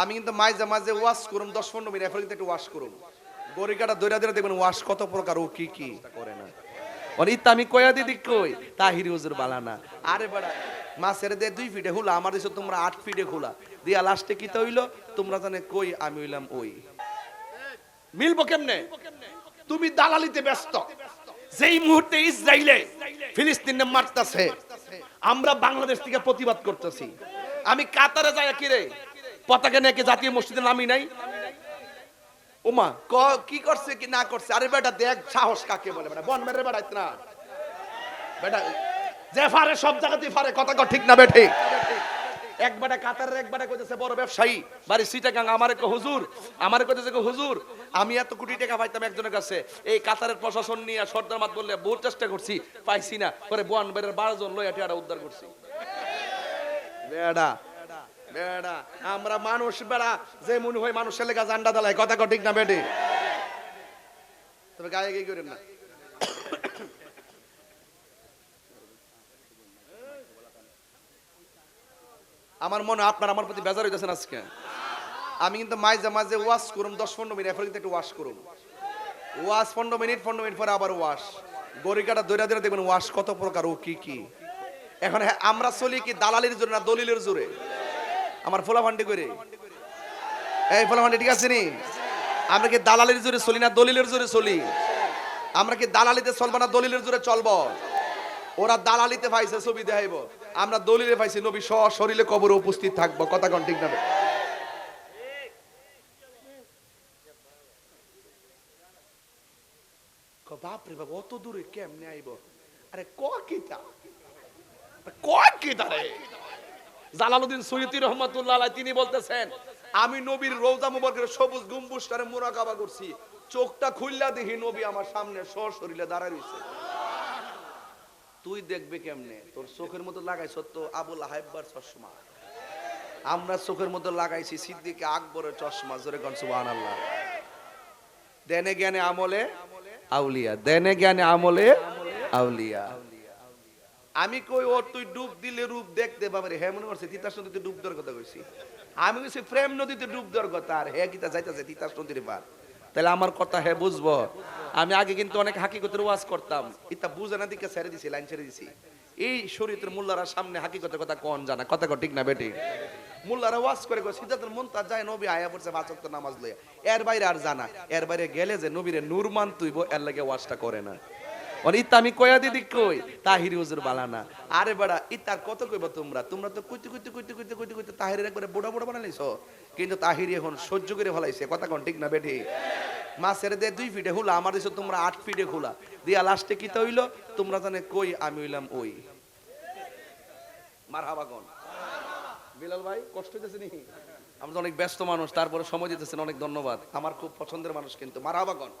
আমি কিন্তু মাঝে মাঝে ওয়াশ করুম, দশ পনেরো মিনিট, এরপর কিন্তু একটু ওয়াশ করুম। গরিকাটা দৈরা দৈরা দেখবেন ওয়াশ কত প্রকার, ও কি কি? করে না মানে ইতা আমি কয়া দিদি কই? হুজুর আরে বড়া দে দুই ফিটে হুলা, আমার দেশে তোমরা আট ফিটে হুলা। দিয়া লাস্টে কি তোমরা জানে কই আমি হইলাম ওই। মিলবো কেমনে? তুমি দালালিতে ব্যস্ত। যেই মুহূর্তে ইসরায়েলে ফিলিস্তিনে মারতাছে, আমরা বাংলাদেশ থেকে প্রতিবাদ করতেছি। আমি কাতারে যাই কি রে পতাকা নাকি জাতীয় মসজিদে নামি নাই? ওমা, ক, কি করছে, কি না করছে? আরে বেটা, দেখ সাহস কাকে বলে, বেটা। বন মেরে বেড়াইত না। বেটা, যে ফারে, সব জায়গাতেই ফারে। কথা কর, ঠিক না, বেঠে? কাতারের কইতেছে, বড় ব্যবসায়ী বাড়ি আমারে কো হুজুর, আমারে কইতেছে কো হুজুর, আমি এত কোটি টাকা পাইতাম একজনের কাছে। এই কাতারের প্রশাসন নিয়ে সর্দার মাত বললে বহুত চেষ্টা করছি, পাইছি না। পরে বোয়ান বেড়ের বারো জন লইয়া টিয়াটা উদ্ধার করছি। বেড়া বেড়া, আমরা মানুষ বেড়া, যে মনে হয় মানুষের লেগা জান্ডা দালাই কথা কর ঠিক না বেটে? তবে গায়ে গিয়ে করেন না। আমার মনে আপনার আমার প্রতি বেজার হইতেছেন আজকে। আমি কিন্তু মাঝে মাঝে ওয়াশ করুম, দশ পনেরো মিনিট এরপর কিন্তু একটু ওয়াশ করুম। ওয়াশ পনেরো মিনিট পনেরো মিনিট পরে আবার ওয়াশ। গরিকাটা দৈরা দৈরা দেখবেন ওয়াশ কত প্রকার, ও কি কি। এখন আমরা চলি কি দালালির জোরে না দলিলের জোরে? আমার ফোলা করে এই ফোলা ঠিক আছে নি? আমরা কি দালালির জোরে চলি না দলিলের জোরে চলি? আমরা কি দালালিতে চলবো না দলিলের জোরে চলবো? ওরা দালালিতে পাইছে ছবি দেখাইবো। আমরা দলিলে পাইছি নবী শরীরে কবরে উপস্থিত থাকব। কথা কন ঠিক না বে? ক বাপ বাপ, অত দূরে কেমনে আইব? আরে, ক কিতা? ক কিতা রে? জালালউদ্দিন সৈয়দি রহমাতুল্লাহ তিনি বলতেছেন, আমি নবীর রওজা মুবারকের সবুজ গম্বুজটারে মুরাকাবা করছি। চোখটা খুললা দেখি নবী আমার সামনে সশরীরে দাঁড়ায় রইছে তুই দেখবে কেমনে? তোর চোখের মতো লাগাইছ তো আবুল হাইব্বার চশমা। আমরা চোখের মতো লাগাইছি সিদ্দিকে আকবরের চশমা, জোরে কন সুবহানাল্লাহ। দেনে জ্ঞানে আমলে আউলিয়া, দেনে জ্ঞানে আমলে আউলিয়া। আমি কই, ওর তুই ডুব দিলে রূপ দেখতে পাবি হ্যাঁ মনে করছে তিতাস নদীতে ডুব দেওয়ার কথা কইছি। আমি কইছি, প্রেম নদীতে ডুব দেওয়ার কথা। আর হ্যাঁ কিতা যাইতাছে, তিতাস নদীর পার তাহলে আমার কথা হ্যাঁ বুঝব। আমি আগে কিন্তু অনেক হাকিকতের ওয়াজ করতাম। ইতা বুঝে না, দিকে ছেড়ে দিছি, লাইন ছেড়ে দিছি। এই শরীয়তের মোল্লারা সামনে হাকিকতের কথা কোন জানা? কথা কো ঠিক না, বেটি? মোল্লারা ওয়াজ করে গো সিদ্ধার্থের মন তার যায় নবী আয়া পড়ছে পাঁচক তো নামাজ লইয়া। এর বাইরে আর জানা। এর বাইরে গেলে যে নবীরে নূরমান তুইব এর লাগে ওয়াজটা করে না। মানে ইতা আমি কয়া দিদি কই? তাহিরি হুজুর বালানা আরে বেড়া ইতার কত কইবা তোমরা? তোমরা তো কইতে কইতে কইতে কইতে কইতে কইতে তাহিরের একবারে বুড়া বুড়া বানাইছো কিন্তু তাহিরি এখন সহ্য করে ফলাইছে। কথা কোন ঠিক না বেটি মাছের দে দুই ফিটে হুলা, আমার দেশে তোমরা আট ফিটে হুলা। দিয়া লাস্টে কি হইল তোমরা জানে কই, আমি হইলাম ওই। মার হাবাগন বিলাল ভাই, কষ্ট হইতেছে নি আমরা অনেক ব্যস্ত মানুষ, তারপরে সময় দিতেছেন, অনেক ধন্যবাদ। আমার খুব পছন্দের মানুষ কিন্তু মার হাবাগন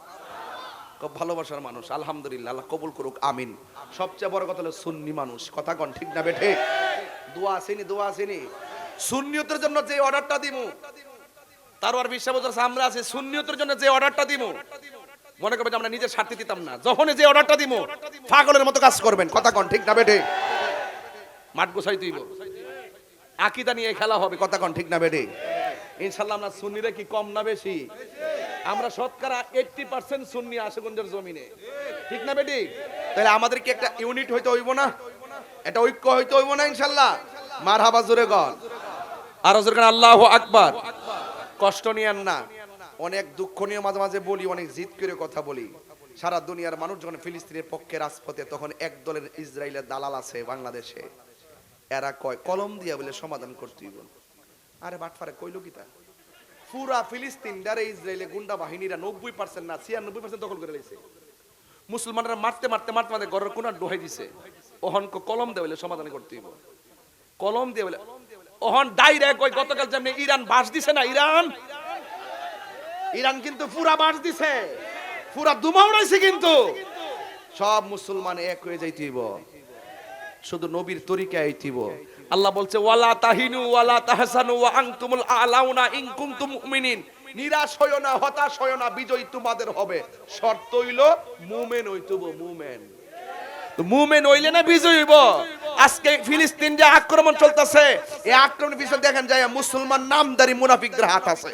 খুব ভালোবাসার মানুষ, আলহামদুলিল্লাহ, আল্লাহ কবুল করুক, আমিন। সবচেয়ে বড় কথা হলো সুন্নি মানুষ। কথা কন, ঠিক না বেঠে? দোয়া আসেনি দোয়া আসেনি। সুন্নিয়তের জন্য যে অর্ডারটা দিমু তার আর বিশ্বাস আমরা আছি সুন্নিয়তের জন্য যে অর্ডারটা দিমু। মনে করবেন যে আমরা নিজের স্বার্থে দিতাম না, যখনই যে অর্ডারটা দিমু, পাগলের মতো কাজ করবেন। কথা কন, ঠিক না বেঠে? মাঠ গোছাই তুইব। আকিদা নিয়ে খেলা হবে, কথা কন, ঠিক না বেঠে? ইনশাল্লাহ আমরা সুন্নিরা কি কম না বেশি? আমরা শতকরা এইটটি পার্সেন্ট সুন্নি আশেগঞ্জের জমিনে। ঠিক না বেটি? তাহলে আমাদের কি একটা ইউনিট হইতে হইব না? এটা ঐক্য হইতে হইব না ইনশাল্লাহ? মার হাবা জোরে গল আর আল্লাহ আকবার। কষ্ট নিয়েন না। অনেক দুঃখ নিয়ে মাঝে মাঝে বলি, অনেক জিদ করে কথা বলি। সারা দুনিয়ার মানুষ যখন ফিলিস্তিনের পক্ষে রাজপথে, তখন এক দলের ইসরায়েলের দালাল আছে বাংলাদেশে। এরা কয়, কলম দিয়া বলে সমাধান করতে হইব। আরে বাটফারে কইলো কি তা? পুরা ফিলিস্তিন ডারে ইসরায়েলে গুন্ডা বাহিনীরা নব্বই পার্সেন্ট না, ছিয়ানব্বই পার্সেন্ট দখল করে লেছে মুসলমানরা মারতে মারতে মারতে মারতে ঘরের কোনা ডোহাই দিছে। ওহন কো কলম দিয়ে বলে সমাধান করতে হইব। কলম দিয়ে বলে ওহন ডাইরেক্ট ওই গতকাল যেমনি ইরান বাস দিছে না, ইরান? ইরান কিন্তু পুরা বাস দিছে। পুরা দুমাউড়াইছে কিন্তু। সব মুসলমান এক হয়ে যাইতেইব শুধু নবীর তরিকায় আইতিব আল্লাহ বলছে, ওয়ালা তাহিনু, ওয়ালা তাহসানু, ওয়া আনতুমুল আলাউনা ইন কুনতুম মুমিনিন। নিরাশ হইও না, হতাশ হইও না, বিজয় তোমাদের হবে। শর্ত হইল, মুমেন হইতুব মুমেন। মুমেন হইলে না বিজয় হইব। আজকে ফিলিস্তিন যে আক্রমণ চলতেছে এই আক্রমণের পিছনে দেখেন যায়, মুসলমান নামদারি মুনাফিকদের হাত আছে।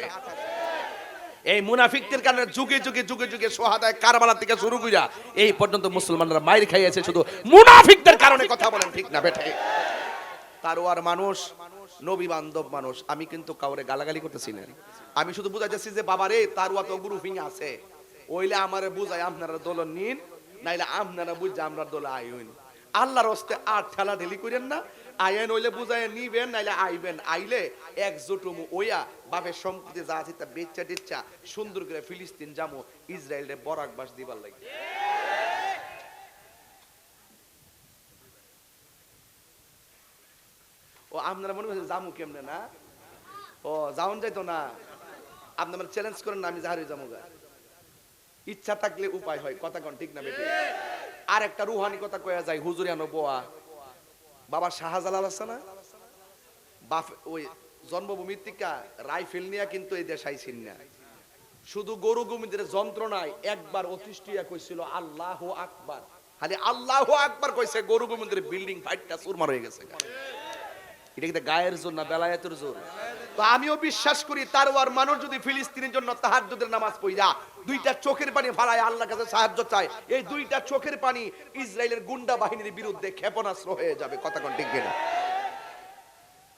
এই মুনাফিকদের কারণে যুগে যুগে যুগে যুগে সোহাদায় কারবালা থেকে শুরু কইরা এই পর্যন্ত মুসলমানরা মাইর খাইয়েছে শুধু। মুনাফিকদের কারণে কথা বলেন ঠিক না বেঠে। তারওয়ার মানুষ নবী বান্ধব মানুষ। আমি কিন্তু কাউরে গালাগালি করতেছি না। আমি শুধু বুঝাইতেছি যে, বাবারে, তারওয়া তো গ্রুপিং আছে। ওইলে আমারে বুঝাই আপনারা দোল নিন, নাইলে আপনারা বুঝছে আমরা দোলে আই হইন আল্লাহর হস্তে আর ঠেলা ঢেলি করেন না। আইন হইলে বুঝাই নিবেন, নাইলে আইবেন। আইলে একজোট হমু ওইয়া বাপের সম্পত্তি যা আছে তা বেচ্চা টেচ্চা সুন্দর করে ফিলিস্তিন যামু, ইসরায়েলের বরাক বাস দিবার লাগে। ও, আপনারা মনে করছেন জামু কেমনে না? ও যাওন যাইতো না। আপনারা চ্যালেঞ্জ করেন না, আমি জাহারি যাব গা। ইচ্ছা থাকলে উপায় হয়, কথা কন, ঠিক না বেটি? আর একটা রুহানি কথা কয়া যায় হুজুরিয়ানো বোয়া। বাবা শাহজালাল আছে না? বাপ, ওই জন্মভূমির থেকে রাইফেল নিয়ে কিন্তু এই দেশ আইসিন না। শুধু গরু গুমিদের যন্ত্রণায় একবার অতিষ্ঠিয়া কইছিল, আল্লাহ আকবার। খালি আল্লাহ আকবার কইছে, গরু গুমিদের বিল্ডিং ফাইটটা চুরমার হয়ে গেছে এটা কিন্তু গায়ের জোর না বেলায়েতের জোর। তো আমিও বিশ্বাস করি তারওয়ার মানুষ যদি ফিলিস্তিনের জন্য তাহাজ্জুদের নামাজ পড়া দুইটা চোখের পানি ফালায় আল্লাহর কাছে সাহায্য চায় এই দুইটা চোখের পানি ইসরায়েলের গুন্ডা বাহিনীর বিরুদ্ধে ক্ষেপণাস্ত্র হয়ে যাবে। কথা কোন ঠিক কিনা?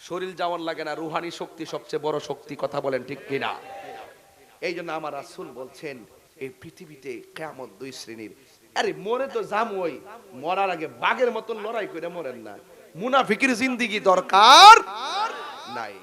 শরীর যাওয়ার লাগে না রুহানি শক্তি সবচেয়ে বড় শক্তি কথা বলেন ঠিক কিনা? এই জন্য আমার রাসূল বলছেন এই পৃথিবীতে কেমন দুই শ্রেণির। আরে মরে তো জামই মরার আগে বাঘের মতন লড়াই করে মরেন না। মুনাফিকের জিন্দিগি দরকার নাই।